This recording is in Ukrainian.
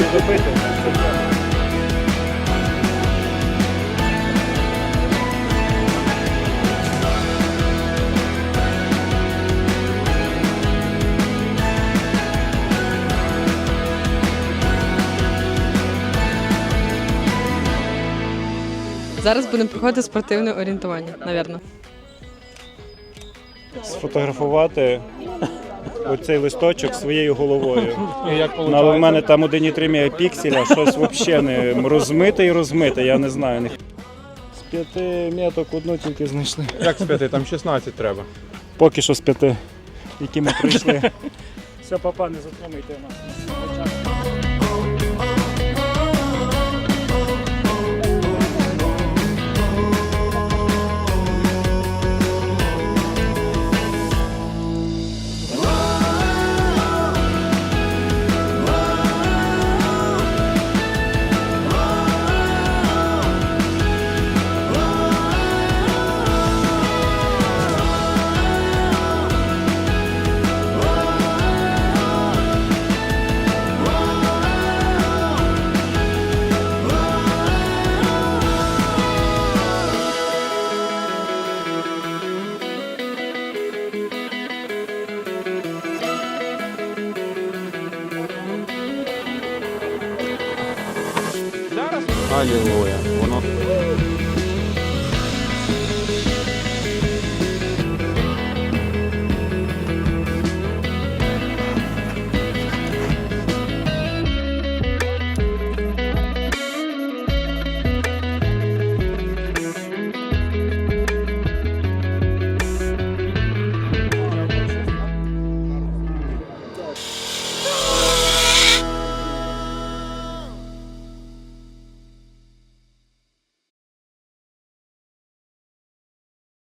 не допити. Зараз будемо проходити спортивне орієнтування, напевно. Сфотографувати оцей листочок своєю головою. Ну, але в мене там 1,3 мегапікселя, щось взагалі не розмите і розмите, я не знаю. З п'яти меток одну тільки знайшли. Як з п'яти? Там 16 треба. Поки що з п'яти, які ми прийшли. Все, папа, не затримуйте нас. Алілуя. Воно